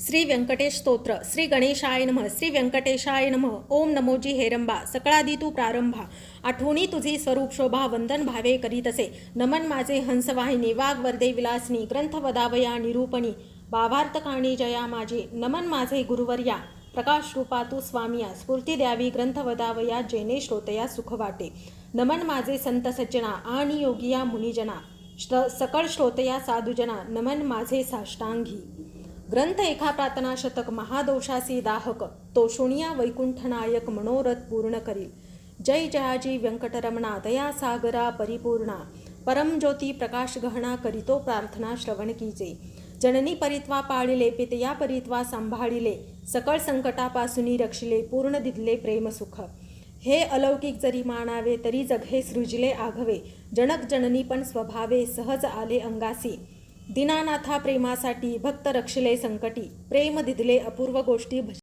श्री व्यंकटेश स्तोत्र श्री गणेशाय नमः श्री व्यंकटेशाय नमः ओम नमोजी हेरंबा सकळादी तू प्रारंभा आठवणी तुझी स्वरूप शोभा वंदन भावे करीत असे. नमन माझे हंसवाहिनी वाघ वर्दे विलासनी ग्रंथ वदावया निरूपणी भावार्थकाणी जया माझे. नमन माझे गुरुवर्या प्रकाश रूपा तू स्वामिया स्फूर्ती द्यावी ग्रंथ वदावया जेने श्रोतया सुख वाटे. नमन माझे संत सज्जना आणि योगिया मुनिजना श्र सकळ श्रोतया साधुजना नमन माझे साष्टांगी. ग्रंथ एका प्रार्थना शतक महादोषासी दाहक तो शून्या वैकुंठनायक मनोरथ पूर्ण करील. जय जयाजी व्यंकटरमणा दया सागरा परिपूर्णा. परमज्योती प्रकाश गहना करीतो प्रार्थना श्रवण कीजे. जननी परित्वा पाळिले पितया परित्वा सांभाळिले सकळ संकटापासून रक्षिले पूर्ण दिदले प्रेमसुख हे अलौकिक जरी मानावे तरी जग हे सृजिले आघवे. जनक जननी पण स्वभावे सहज आले अंगासी. दिनानाथा प्रेमासाठी भक्त रक्षिले संकटी. प्रेम दिदले अपूर्व गोष्टी भज